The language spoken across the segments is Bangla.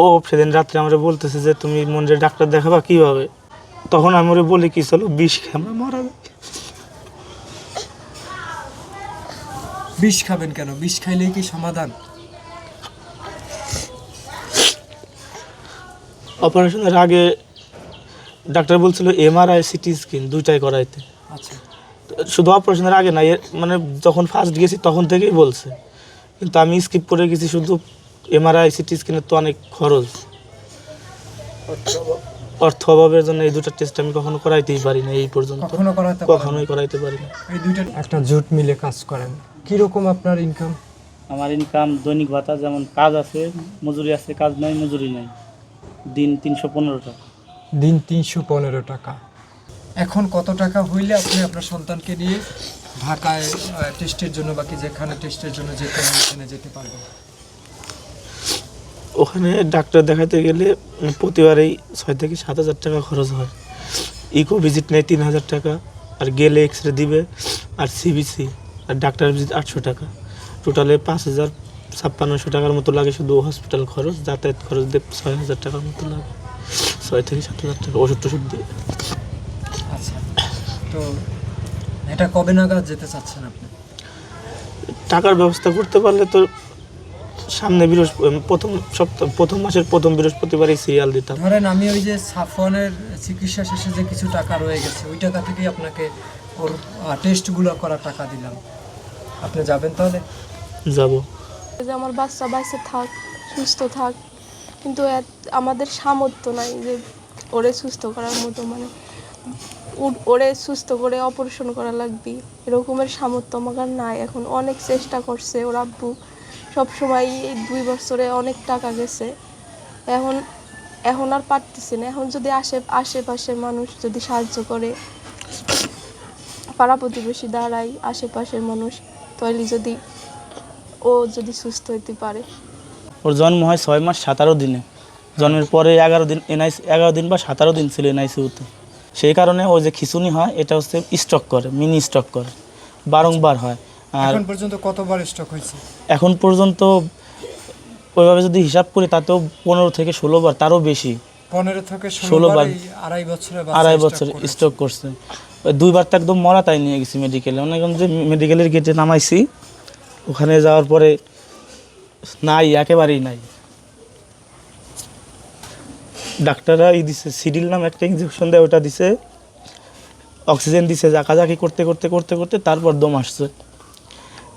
ও সেদিন রাত্রে আমরা বলতেছে যে তুমি মনের ডাক্তার দেখাবা কীভাবে? তখন আমি ওরে বলি কি চলো বিষ খেয়ে আমরা মারা বিষ খাবেন কেন? বিষ খাইলেই কি সমাধান? অপারেশনের আগে ডাক্তার বলছিল এমআরআই সিটি স্ক্যান দুইটাই করাইতে। আচ্ছা। শুধু অপারেশনের আগে না মানে যখন ফার্স্ট গেছি তখন থেকেই বলছে। কিন্তু আমি স্কিপ করে গেছি শুধু এমআরআই সিটি স্ক্যানের তো অনেক খরচ। অর্থ অভাবের জন্য এই দুটো টেস্ট আমি কখনো করাইতেই পারি না এই পর্যন্ত। কখনো করাতে কখনোই করাইতে পারি না এই দুইটা একটা জুট মিলে কাজ করেন। কীরকম আপনার ইনকাম আমার ইনকাম দৈনিক ভাতা যেমন কাজ আছে মজুরি আছে কাজ নাই মজুরি নাই। দিন তিনশো পনেরো টাকা। দিন তিনশো পনেরো টাকা। এখন কত টাকা হইলে আপনি আপনার সন্তানকে নিয়ে ঢাকায় টেস্টের জন্য বাকি যেখানে টেস্টের জন্য যেতে হয় সেখানে যেতে পারবেন? ওখানে ডাক্তার দেখাতে গেলে প্রতিবারেই ছয় থেকে সাত হাজার টাকা খরচ হয়। ইকো ভিজিট নেয় তিন হাজার টাকা আর গেলে এক্স রে দিবে আর সিবিসি আর ডাক্তার ভিজিট আটশো টাকা। টোটালে পাঁচ হাজার ছাপ্পান্নশো টাকার মতো লাগে শুধু হসপিটাল খরচ যাতায়াত খরচ দিয়ে ছয় হাজার টাকার মতো লাগে। ছয় থেকে সাত হাজার টাকা ওষুধ টষুধ দিয়ে। আচ্ছা তো এটা কবে নাগাদ যেতে চাচ্ছেন আপনি? টাকার ব্যবস্থা করতে পারলে তো সামনে বৃহস্পতি প্রথম সপ্তাহ প্রথম মাসের প্রথম বৃহস্পতিবারই সিরিয়াল দিতাম। ধরেন আমি ওই যে সাফওয়ানের চিকিৎসা শেষে যে কিছু টাকা রয়ে গেছে ওই টাকা থেকেই আপনাকে ওর টেস্টগুলো করার টাকা দিলাম। আপনি যাবেন তাহলে? যাব। যে আমার বাচ্চা বাইসে থাক সুস্থ থাক কিন্তু আমাদের সামর্থ্য নাই যে ওরে সুস্থ করার মতো মানে ওরে সুস্থ করে অপারেশন করা লাগবে এরকমের সামর্থ্য আমার নাই। এখন অনেক চেষ্টা করছে ওর আব্বু। সবসময় এই দুই বছরে অনেক টাকা গেছে। এখন এখন আর পারতেছি না। এখন যদি আশে আশেপাশের মানুষ যদি সাহায্য করে, পাড়া প্রতিবেশী দাঁড়াই আশেপাশের মানুষ, তাহলে যদি ও যদি সুস্থ হতে পারে। ওর জন্ম হয় ছয় মাস সাতারো দিনে। জন্মের পরে এগারো দিন, এনআইসি, এগারো দিন বা সাতারো দিন ছিল এনআইসিউতে সেই কারণে ও যে খিচুনি হয়, এটা হচ্ছে স্টক করে, মিনি স্টক করে। বারংবার হয়। এখন পর্যন্ত কতবার স্টক হয়েছে? এখন পর্যন্ত ওইভাবে যদি হিসাব করি তাতেও পনেরো থেকে ষোলো বার তারও বেশি। পনেরো থেকে ষোলো বার। আড়াই বছরে আড়াই বছর স্টক করছে। দুইবার তো একদম মরা তাই নিয়ে গেছি মেডিকেলে অনেক যে মেডিকেলের গেটে নামাইছি ওখানে যাওয়ার পরে নাই একেবারেই নাই। ডাক্তাররা এই দিছে সিডিল নাম একটা ইঞ্জেকশন দেয় ওটা দিছে অক্সিজেন দিছে জাকাজাকি করতে করতে করতে করতে তারপর দম আসছে।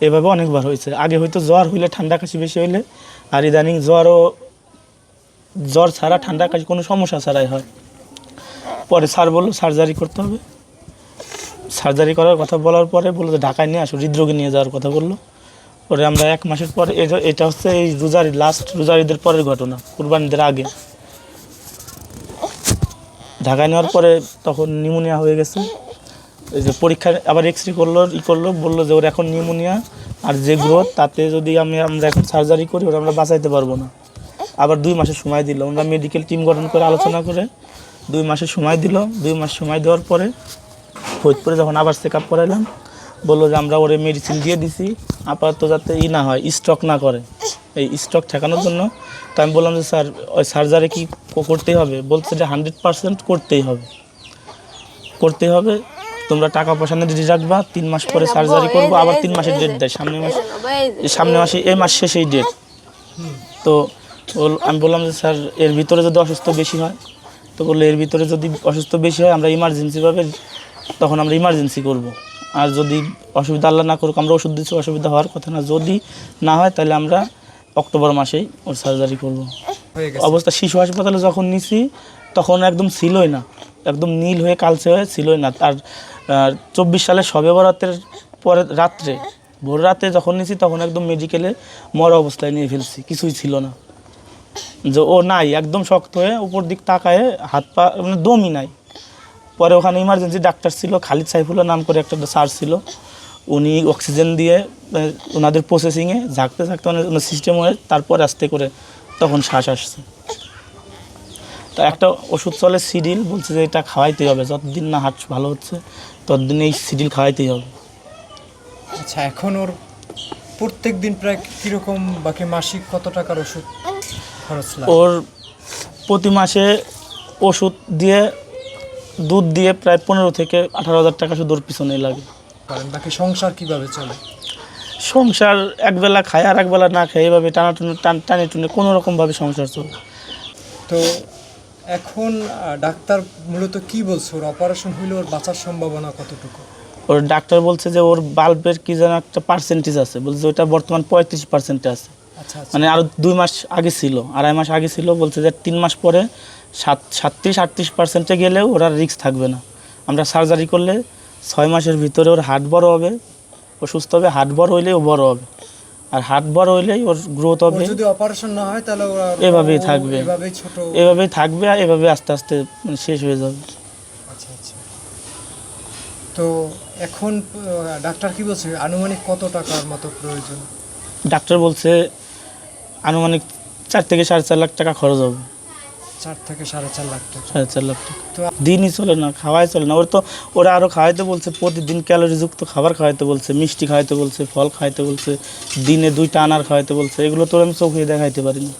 এভাবে অনেকবার হয়েছে। আগে হয়তো জ্বর হইলে ঠান্ডা কাশি বেশি হইলে, আর ইদানিং জ্বরও, জ্বর ছাড়া ঠান্ডা কাশি কোনো সমস্যা ছাড়াই হয়। পরে স্যার বলল, সার্জারি করতে হবে। সার্জারি করার কথা বলার পরে বলল যে ঢাকায় নিয়ে আসো। হৃদরোগে নিয়ে যাওয়ার কথা বলল। পরে আমরা এক মাসের পরে এটা- হচ্ছে এই রোজারি লাস্ট রোজারিদের পরের ঘটনা, কুরবানিদের আগে। ঢাকায় নেওয়ার পরে তখন নিউমোনিয়া হয়ে গেছে। এই যে পরীক্ষা আবার এক্স রে করল, ই করল, বলল যে ওর এখন নিউমোনিয়া আর যে গ্রোথ, তাতে যদি আমি আমরা এখন সার্জারি করি, ওরা আমরা বাঁচাইতে পারব না। আবার দুই মাসের সময় দিল। আমরা মেডিকেল টিম গঠন করে আলোচনা করে, দুই মাসের সময় দিল। দুই মাস সময় দেওয়ার পরে ফরিদপুরে যখন আবার চেক আপ করাইলাম, বলল যে আমরা ওরে মেডিসিন দিয়ে দিছি, আপাতত যাতে ই না হয় স্টক না করে। এই স্টক ঠেকানোর জন্য তো আমি বললাম যে, স্যার, ওই সার্জারি কি করতেই হবে? বলছে যে হান্ড্রেড পার্সেন্ট করতেই হবে। করতেই হবে। তোমরা টাকা পয়সা নিয়ে রেডি রাখবা তিন মাস পরে সার্জারি করব আবার তিন মাসের ডেট দেয়। সামনে মাস এই সামনে মাসে এই মাস শেষেই ডেট তো আমি বললাম যে স্যার এর ভিতরে যদি অসুস্থ বেশি হয় তো বলল এর ভিতরে যদি অসুস্থ বেশি হয় আমরা ইমার্জেন্সিভাবে তখন আমরা ইমার্জেন্সি করব। আর যদি অসুবিধা আল্লাহ না করুক আমরা ওষুধ দিচ্ছি অসুবিধা হওয়ার কথা না। যদি না হয় তাহলে আমরা অক্টোবর মাসেই ওর সার্জারি করব। অবস্থা শিশু হাসপাতালে যখন নিছি তখন একদম ছিলই না। একদম নীল হয়ে কালচে হয়ে ছিলই না। আর চব্বিশ সালে সবে বরাতের পরে রাত্রে, ভোর রাতে যখন নিছি তখন একদম মেডিকেলে মরা অবস্থায় নিয়ে ফেলছি, কিছুই ছিল না। যে ও নাই, একদম শক্ত হয়ে উপর দিক তাকায় হাত পা মানে দমই নাই। পরে ওখানে ইমার্জেন্সি ডাক্তার ছিল, খালিদ সাইফুল্লাহ নাম করে একটা স্যার ছিল। উনি অক্সিজেন দিয়ে ওনাদের প্রসেসিংয়ে ঝাঁকতে ঝাঁকতে মানে সিস্টেম হয়ে তারপর আস্তে করে তখন শ্বাস আসছে। তো একটা ওষুধ চলে সিডিল। বলছে যে এটা খাওয়াইতেই হবে। যতদিন না হাট ভালো হচ্ছে ততদিন এই সিডিল খাওয়াইতেই হবে। আচ্ছা এখন ওর প্রত্যেক দিন প্রায় কীরকম বাকি মাসিক কত টাকার ওষুধ খরচ লাগে? ওর প্রতি মাসে ওষুধ দিয়ে দুধ দিয়ে প্রায় পনেরো থেকে আঠারো হাজার টাকা শুধু ওর পিছনেই লাগে। করেন বাকি সংসার কীভাবে চলে? সংসার একবেলা খায় আর একবেলা না খায় এইভাবে টানাটুনি টান টানে টুনে কোনো রকমভাবে সংসার চলে। তো এখন ডাক্তার মূলত কি বলছে? ওর অপারেশন হইলে ওর বাঁচার সম্ভাবনা কতটুকু? ওর ডাক্তার বলছে যে ওর বাল্বের কি যেন একটা পার্সেন্টেজ আছে। বলছে ওটা বর্তমান পঁয়ত্রিশ পার্সেন্টে আছে। আচ্ছা আচ্ছা। মানে আরও দুই মাস আগে ছিল আড়াই মাস আগে ছিল বলছে যে তিন মাস পরে সাত সাতত্রিশ আটত্রিশ পার্সেন্টে গেলেও ওর আর রিস্ক থাকবে না। আমরা সার্জারি করলে ছয় মাসের ভিতরে ওর হার্ট বড় হবে ও সুস্থ হবে হার্ট বড় হইলে ও বড় হবে। আর হাত বড় হইলেই ওর গ্রোথ হবে। যদি অপারেশন না হয় তাহলে এভাবেই থাকবে। এভাবেই ছোট। এভাবেই থাকবে আর এভাবে আস্তে আস্তে মানে শেষ হয়ে যাবে। আচ্ছা আচ্ছা। তো এখন ডাক্তার কি বলছে? আনুমানিক কত টাকার মতো প্রয়োজন? ডাক্তার বলছে আনুমানিক চার থেকে সাড়ে চার লাখ টাকা খরচ হবে। চার থেকে সাড়ে চার লাখ টাকা। সাড়ে চার লাখ টাকা। তো দিনই চলে না খাওয়াই চলে না। ওর তো ওরা আরও খাওয়াইতে বলছে প্রতিদিন ক্যালোরিযুক্ত খাবার খাওয়াইতে বলছে মিষ্টি খাওয়াইতে বলছে ফল খাওয়াইতে বলছে দিনে দুইটা আনার খাওয়াইতে বলছে। এগুলো তো আমি চোখে দেখাইতে পারি না।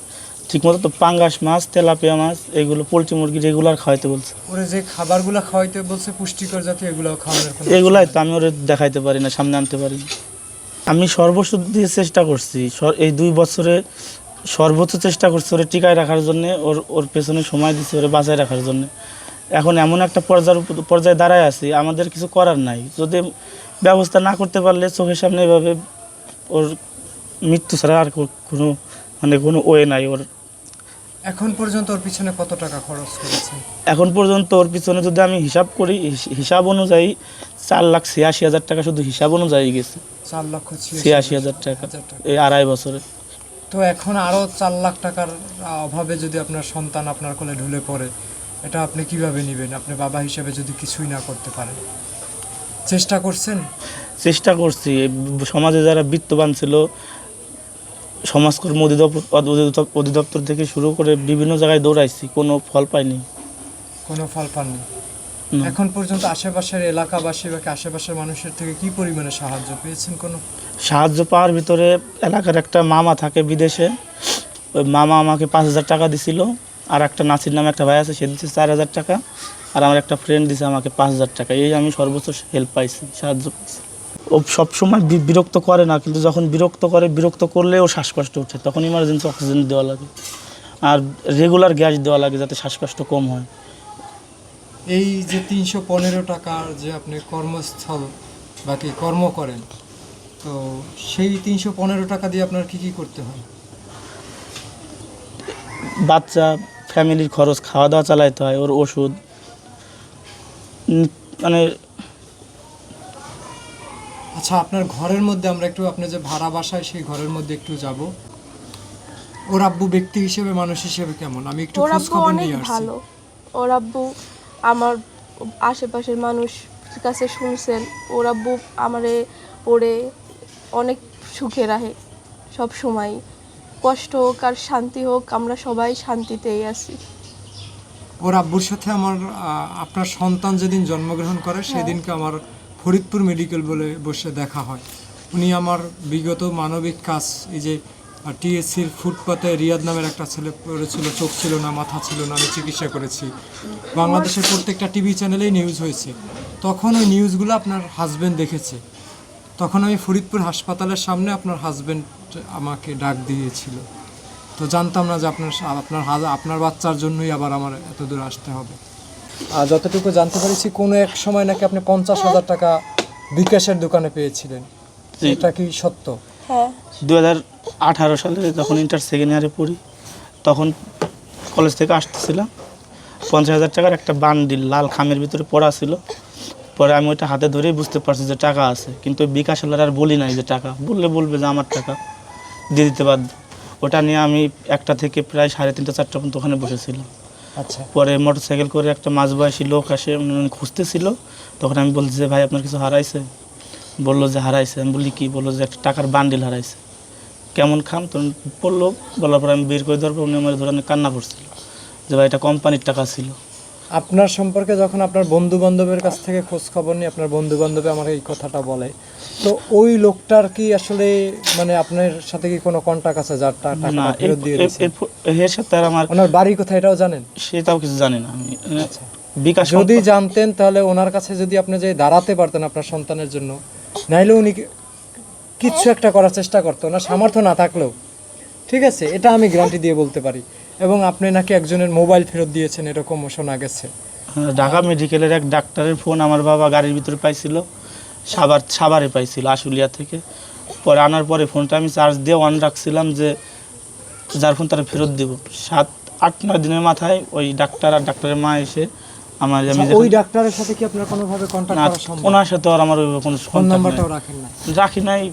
ঠিকমতো তো পাঙ্গাস মাছ তেলাপিয়া মাছ এগুলো পোলট্রি মুরগি রেগুলার খাওয়াইতে বলছে। ওরে যে খাবারগুলো খাওয়াইতে বলছে পুষ্টিকর জাতীয় এগুলো খাওয়ানোর এগুলাই তো আমি ওরে দেখাইতে পারি না সামনে আনতে পারি না। আমি সর্বস্ব দিয়ে চেষ্টা করছি এই দুই বছরে সর্বোচ্চ চেষ্টা করছি ওরে টিকায় রাখার জন্যে ওর ওর পেছনে সময় দিচ্ছি ওরে বাঁচায় রাখার জন্য। এখন এমন একটা পর্যায়ের পর্যায়ে দাঁড়ায় আছি আমাদের কিছু করার নাই। যদি ব্যবস্থা না করতে পারলে চোখের সামনে এভাবে ওর মৃত্যু ছাড়া আর কোনো মানে কোনো ওয়ে নাই ওর। এখন পর্যন্ত ওর পিছনে কত টাকা খরচ করেছেন এখন পর্যন্ত ওর পিছনে যদি আমি হিসাব করি হিসাব অনুযায়ী চার লাখ ছিয়াশি হাজার টাকা শুধু হিসাব অনুযায়ী গেছে। চার লক্ষ ছিয়াশি হাজার টাকা। এই আড়াই বছরে। তো এখন আরও চার লাখ টাকার অভাবে যদি আপনার সন্তান আপনার কোলে ঢুলে পড়ে এটা আপনি কীভাবে নেবেন? আপনি বাবা হিসেবে যদি কিছুই না করতে পারেন। চেষ্টা করছেন? চেষ্টা করছি। সমাজে যারা বিত্তবান ছিল সমাজকর্ম অধিদপ্তর অধিদপ্তর- থেকে শুরু করে বিভিন্ন জায়গায় দৌড়াইছি কোনো ফল পাইনি। কোনো ফল পাননি। এখন পর্যন্ত আশেপাশের এলাকাবাসী বা আশেপাশের মানুষের থেকে কি পরিমাণে সাহায্য পেয়েছেন কোনো? সাহায্য পাওয়ার ভিতরে এলাকার একটা মামা থাকে বিদেশে। ওই মামা আমাকে পাঁচ হাজার টাকা দিছিল আর একটা নাসির নামে একটা ভাই আছে সে দিচ্ছে চার হাজার টাকা আর আমার একটা ফ্রেন্ড দিছে আমাকে পাঁচ হাজার টাকা। এই আমি সর্বোচ্চ হেল্প পাইছি সাহায্য পাইছি। ও সবসময় বিরক্ত করে না কিন্তু যখন বিরক্ত করে বিরক্ত করলে ও শ্বাসকষ্ট উঠে। তখন ইমার্জেন্সি অক্সিজেন দেওয়া লাগে আর রেগুলার গ্যাস দেওয়া লাগে যাতে শ্বাসকষ্ট কম হয়। এই যে তিনশো পনেরো টাকার যে আপনি কর্মস্থল বাকি কর্ম করেন তো সেই তিনশো পনেরো টাকা দিয়ে আপনার কি কি করতে হয়? বাচ্চা ফ্যামিলির খরচ খাওয়া দাওয়া চালাইতে হয় ওর ওষুধ। মানে আচ্ছা আপনার ঘরের মধ্যে আমরা একটু আপনি যে ভাড়া বাসায় সেই ঘরের মধ্যে একটু যাব। ওর আব্বু ব্যক্তি হিসেবে মানুষ হিসেবে কেমন? আমি একটু ওর খোঁজ খবর নিয়ে আসছি। ওর আব্বু আমার আশেপাশের মানুষ কাছে শুনছেন ওরা আব্বু আমারে ওরে অনেক সুখে রাখে সব সময়। কষ্ট হোক আর শান্তি হোক আমরা সবাই শান্তিতেই আছি। ওর আব্বুর সাথে আমার আপনার সন্তান যেদিন জন্মগ্রহণ করে সেদিনকে আমার ফরিদপুর মেডিকেল বলে বসে দেখা হয়। উনি আমার বিগত মানবিক কাজ এই যে টিএসসির ফুটপাতে রিয়াদ নামের একটা ছেলে পড়েছিল চোখ ছিল না মাথা ছিল না আমি চিকিৎসা করেছি। বাংলাদেশের প্রত্যেকটা টিভি চ্যানেলেই নিউজ হয়েছে। তখন ওই নিউজগুলো আপনার হাজবেন্ড দেখেছে। তখন আমি ফরিদপুর হাসপাতালের সামনে আপনার হাজবেন্ড আমাকে ডাক দিয়েছিল। তো জানতাম না যে আপনার আপনার আপনার বাচ্চার জন্যই আবার আমার এত দূর আসতে হবে। আর যতটুকু জানতে পেরেছি কোনো এক সময় নাকি আপনি পঞ্চাশ হাজার টাকা বিকাশের দোকানে পেয়েছিলেন। এটা কি সত্য? হ্যাঁ। দু হাজার আঠারো সালে যখন ইন্টার সেকেন্ড ইয়ারে পড়ি তখন কলেজ থেকে আসতেছিলাম। পঞ্চাশ হাজার টাকার একটা বান্ডিল লাল খামের ভিতরে পড়া ছিল। পরে আমি ওইটা হাতে ধরেই বুঝতে পারছি যে টাকা আছে। কিন্তু ওই বিকাশ হলার আর বলি নাই যে টাকা। বললে বলবে যে আমার টাকা। দিয়ে দিতে বাধ্য। ওটা নিয়ে আমি একটা থেকে প্রায় সাড়ে তিনটা চারটা পর্যন্ত ওখানে বসেছিলাম। আচ্ছা। পরে মোটরসাইকেল করে একটা মাঝবয়সী লোক আসে উনি খুঁজতেছিল। তখন আমি বলছি যে ভাই আপনার কিছু হারাইছে? বলল যে হারাইছে। আমি বলি কি বলল যে একটা টাকার বান্ডিল হারাইছে। কেমন খাম? তখন বলল বলার পর আমি বের করে দেওয়ার পর উনি আমার ধরে কান্না করছিল। যে ভাই এটা কোম্পানির টাকা ছিল। আপনার সম্পর্কে যখন আপনার বন্ধু বান্ধবের কাছ থেকে খোঁজ খবর নিয়ে আপনার বন্ধু বান্ধবে আমার এই কথাটা বলে তো ওই লোকটার কি আসলে মানে আপনার সাথে কি কোনো কন্টাক্ট আছে যার টা- না ফেরত দিয়ে এর- সাথে আর আমার ওনার বাড়ি কোথায় এটাও জানেন? সেটাও কিছু জানি না। আমি বিকাশ যদি জানতেন তাহলে ওনার কাছে যদি আপনি যে দাঁড়াতে পারতেন আপনার সন্তানের জন্য নাইলে উনি কিচ্ছু একটা করার চেষ্টা করতো না সামর্থ্য না থাকলেও। ঠিক আছে এটা আমি গ্যারান্টি দিয়ে বলতে পারি। এবং আপনি নাকি একজনের মোবাইল ফেরত দিয়েছেন এরকমও শোনা গেছে। হ্যাঁ, ঢাকা মেডিকেলের এক ডাক্তারের ফোন আমার বাবা গাড়ির ভিতরে পাইছিল সাবার সাভারে পাইছিল আশুলিয়া থেকে। পরে আনার পরে ফোনটা আমি চার্জ দিয়ে অন রাখছিলাম যে যার ফোন তারা ফেরত দিব। সাত আট নয় দিনের মাথায় ওই ডাক্তার আর ডাক্তারের মা এসে আমার আমি আচ্ছা, ওই ডাক্তারের সাথে কি আপনার কোনোভাবে কন্ট্যাক্ট না করা সম্ভব? ওনার সাথে আর আমার কোনো ফোন নাম্বারটাও রাখেন না রাখি নাই।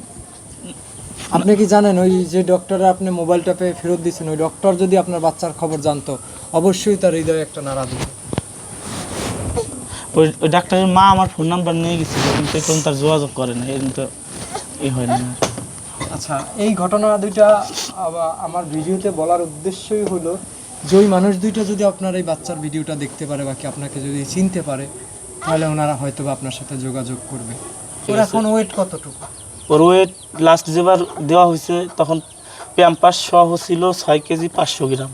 আপনি কি জানেন ওই যে ডক্টরে আপনি মোবাইলটা পেয়ে ফেরত দিয়েছেন ওই ডক্টর যদি আপনার বাচ্চার খবর জানতো অবশ্যই তার হৃদয়ে একটা নাড়া দিত। ওই ওই ডাক্তারের মা আমার ফোন নাম্বার নিয়ে গেছিল কিন্তু এখন তার যোগাযোগ করে না এরকম তো এই হয় না। আচ্ছা এই ঘটনা দুইটা আমার ভিডিওতে বলার উদ্দেশ্যই হলো যে ওই মানুষ দুইটা যদি আপনার এই বাচ্চার ভিডিওটা দেখতে পারে বাকি আপনাকে যদি চিনতে পারে তাহলে ওনারা হয়তো আপনার সাথে যোগাযোগ করবে। ওর এখন ওয়েট কতটুকু? ওর ওয়েট লাস্ট যেবার দেওয়া হয়েছে তখন প্যাম্পাস সহ ছিল ছয় কেজি পাঁচশো গ্রাম।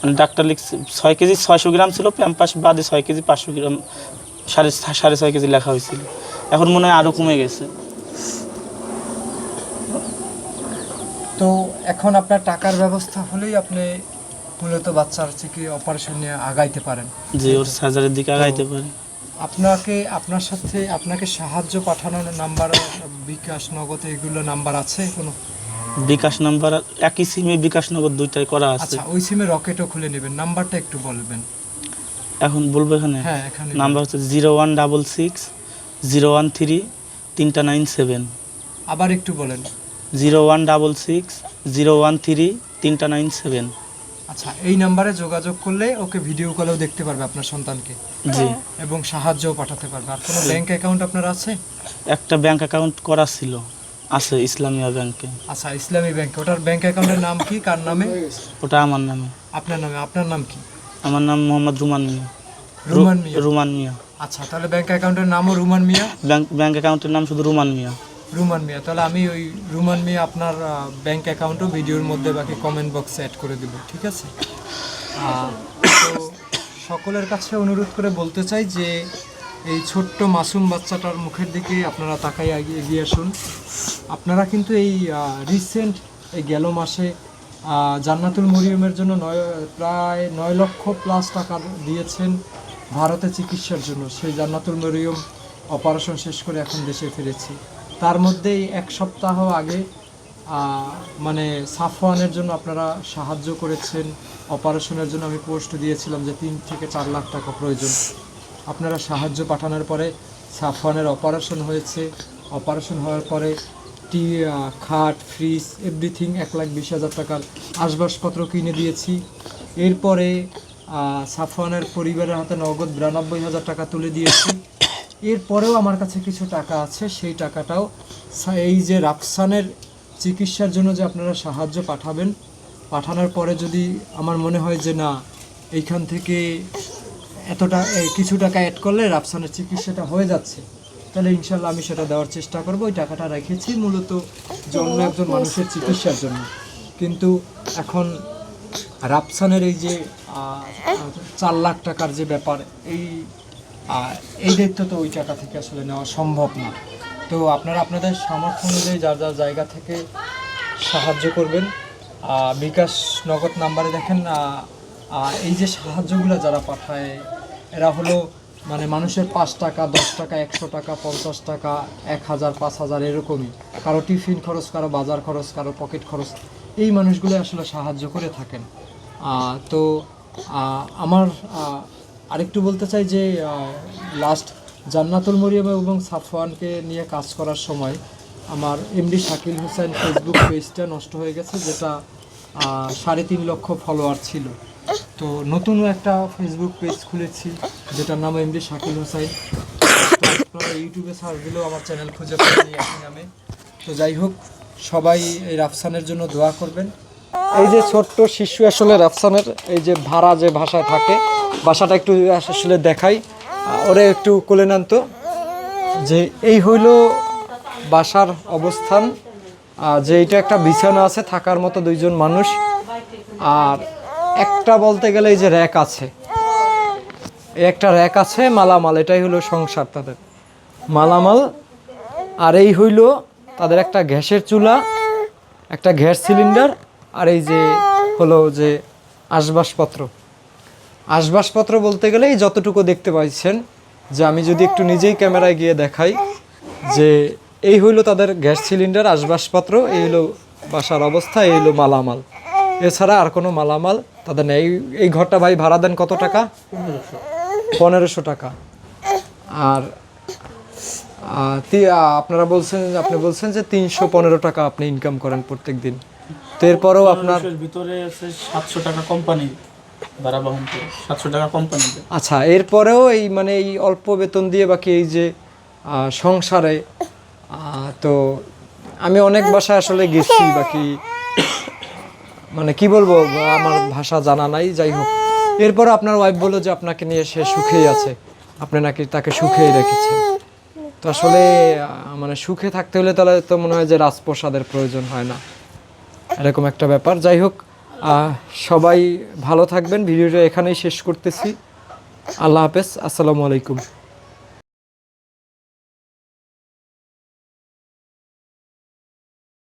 মানে ডাক্তার লিখছে ছয় কেজি ছয়শো গ্রাম ছিল প্যাম্পাস বাদে ছয় কেজি পাঁচশো গ্রাম সাড়ে সাড়ে ছয় কেজি লেখা হয়েছিল। এখন মনে হয় আরও কমে গেছে। তো এখন আপনার টাকার ব্যবস্থা হলেই আপনি মূলত বাচ্চার চিকি অপারেশন নিয়ে আগাইতে পারেন। যে ওর সার্জারির দিকে আগাইতে পারে। আপনাকে আপনার সাথে আপনাকে সাহায্য পাঠানোর নাম্বার বিকাশ নগদ এগুলো নাম্বার আছে কোনো? বিকাশ নাম্বার একই সিমে বিকাশ নগর দুইটাই করা আছে। আচ্ছা ওই সিমে রকেটও খুলে নেবেন। নাম্বারটা একটু বলবেন। এখন বলব এখানে? হ্যাঁ এখানে নাম্বার হচ্ছে zero one double six zero one three তিনটা নাইন সেভেন আবার একটু বলেন। Zero one double six zero one three তিনটা নাইন সেভেন আচ্ছা এই নাম্বারে যোগাযোগ করলে ওকে ভিডিও কলেও দেখতে পারবে আপনার সন্তানকে। জি। এবং সাহায্যও পাঠাতে পারবে। আর কোনো ব্যাংক অ্যাকাউন্ট আপনার আছে? একটা ব্যাংক অ্যাকাউন্ট করা ছিল। আছে ইসলামিয়া ব্যাংকে। আচ্ছা ইসলামী ব্যাংক ওটার ব্যাংক অ্যাকাউন্টের নাম কি? কার নামে? ওটা আমার নামে। আপনার নামে। আপনার নাম কি? আমার নাম মোহাম্মদ রুমান মিয়া। রুমান মিয়া। রুমান মিয়া। আচ্ছা তাহলে ব্যাংক অ্যাকাউন্টের নামও রুমান মিয়া? ব্যাংক ব্যাংক অ্যাকাউন্টের নাম শুধু রুমান মিয়া। রুমান মিয়া। তাহলে আমি ওই রুমান মিয়া আপনার ব্যাংক অ্যাকাউন্টও ভিডিওর মধ্যে বাকি কমেন্ট বক্সে অ্যাড করে দেব, ঠিক আছে? তো সকলের কাছে অনুরোধ করে বলতে চাই যে এই ছোট্ট মাসুম বাচ্চাটার মুখের দিকে আপনারা তাকাই এগিয়ে আসুন। আপনারা কিন্তু এই রিসেন্ট এই গেল মাসে জান্নাতুল মরিয়মের জন্য নয়, প্রায় নয় লক্ষ প্লাস টাকা দিয়েছেন ভারতে চিকিৎসার জন্য। সেই জান্নাতুল মরিয়ম অপারেশন শেষ করে এখন দেশে ফিরেছি। তার মধ্যেই এক সপ্তাহ আগে মানে সাফওয়ানের জন্য আপনারা সাহায্য করেছেন, অপারেশনের জন্য আমি পোস্ট দিয়েছিলাম যে তিন থেকে চার লাখ টাকা প্রয়োজন। আপনারা সাহায্য পাঠানোর পরে সাফওয়ানের অপারেশন হয়েছে। অপারেশন হওয়ার পরে টি খাট, ফ্রিজ, এভরিথিং এক লাখ বিশ হাজার টাকার আসবাবপত্র কিনে দিয়েছি। এরপরে সাফওয়ানের পরিবারের হাতে নগদ বিরানব্বই হাজার টাকা তুলে দিয়েছি। এরপরেও আমার কাছে কিছু টাকা আছে, সেই টাকাটাও এই যে রাফসানের চিকিৎসার জন্য যে আপনারা সাহায্য পাঠাবেন, পাঠানোর পরে যদি আমার মনে হয় যে না, এইখান থেকে এতটা কিছু টাকা অ্যাড করলে রাফসানের চিকিৎসাটা হয়ে যাচ্ছে, তাহলে ইনশাল্লাহ আমি সেটা দেওয়ার চেষ্টা করব। ওই টাকাটা রেখেছি মূলত যে অন্য একজন মানুষের চিকিৎসার জন্য। কিন্তু এখন রাফসানের এই যে চার লাখ টাকার যে ব্যাপার, এই আহ, এই দায়িত্ব তো ওই টাকা থেকে আসলে নেওয়া সম্ভব না। তো আপনারা আপনাদের সামর্থ্য অনুযায়ী যার যার জায়গা থেকে সাহায্য করবেন। বিকাশ নগদ নাম্বারে দেখেন এই যে সাহায্যগুলো যারা পাঠায় এরা হলো মানে মানুষের পাঁচ টাকা দশ টাকা একশো টাকা পঞ্চাশ টাকা এক হাজার পাঁচ হাজার এরকমই। কারও টিফিন খরচ কারও বাজার খরচ কারও পকেট খরচ এই মানুষগুলো আসলে সাহায্য করে থাকেন। তো আমার আরেকটু বলতে চাই যে লাস্ট জান্নাতুল মরিয়ম এবং সাফওয়ানকে নিয়ে কাজ করার সময় আমার এমডি শাকিল হোসেন ফেসবুক পেজটা নষ্ট হয়ে গেছে, যেটা সাড়ে তিন লক্ষ ফলোয়ার ছিল। তো নতুন একটা ফেসবুক পেজ খুলেছি, যেটার নাম এমডি শাকিল হোসেন। আপনারা ইউটিউবে সার্চ দিলেও আমার চ্যানেল খুঁজে পাবেন এই নামে। তো যাই হোক, সবাই এই রাফসানের জন্য দোয়া করবেন। এই যে ছোট্ট শিশু আসলে রাফসানের এই যে ভাড়া যে ভাষায় থাকে, ভাষাটা একটু আসলে দেখাই। ওরে একটু কোলে নেন তো। যে এই হইল বাসার অবস্থান। যে এটা একটা বিছানা আছে, থাকার মতো দুইজন মানুষ। আর একটা বলতে গেলে এই যে র্যাক আছে। একটা র্যাক আছে, মালামাল, এটাই হলো সংসার তাদের। মালামাল, আর এই হইল তাদের একটা গ্যাসের চুলা, একটা গ্যাস সিলিন্ডার আর এই যে হলো যে আসবাবপত্র আসবাবপত্র বলতে গেলে এই যতটুকু দেখতে পাইছেন যে আমি যদি একটু নিজেই ক্যামেরায় গিয়ে দেখাই যে এই হইল তাদের গ্যাস সিলিন্ডার আসবাবপত্র এই হলো বাসার অবস্থা, এই হলো মালামাল। এছাড়া আর কোনো মালামাল তাদের নেই। এই- ঘরটা ভাই ভাড়া দেন কত টাকা? পনেরোশো টাকা। আর আপনারা বলছেন, আপনি বলছেন যে তিনশো পনেরো টাকা আপনি ইনকাম করেন প্রত্যেক দিন তো এরপরেও আপনার ভিতরে আছে সাতশো টাকা কোম্পানি ভাড়া বহন করে সাতশো টাকা কোম্পানি আচ্ছা এরপরেও এই মানে এই অল্প বেতন দিয়ে বাকি এই যে সংসারে তো আমি অনেক বাসায় আসলে গেছি বাকি মানে কি বলব আমার ভাষা জানা নাই যাই হোক। এরপর আপনার ওয়াইফ বলল যে আপনাকে নিয়ে সে সুখেই আছে আপনি নাকি তাকে সুখেই রেখেছেন। তো আসলে মানে সুখে থাকতে হলে তাহলে তো মনে হয় যে রাজপ্রসাদের প্রয়োজন হয় না। এরকম একটা ব্যাপার। যাই হোক সবাই ভালো থাকবেন। ভিডিওটা এখানেই শেষ করতেছি। আল্লাহ হাফেজ। আসসালামু আলাইকুম।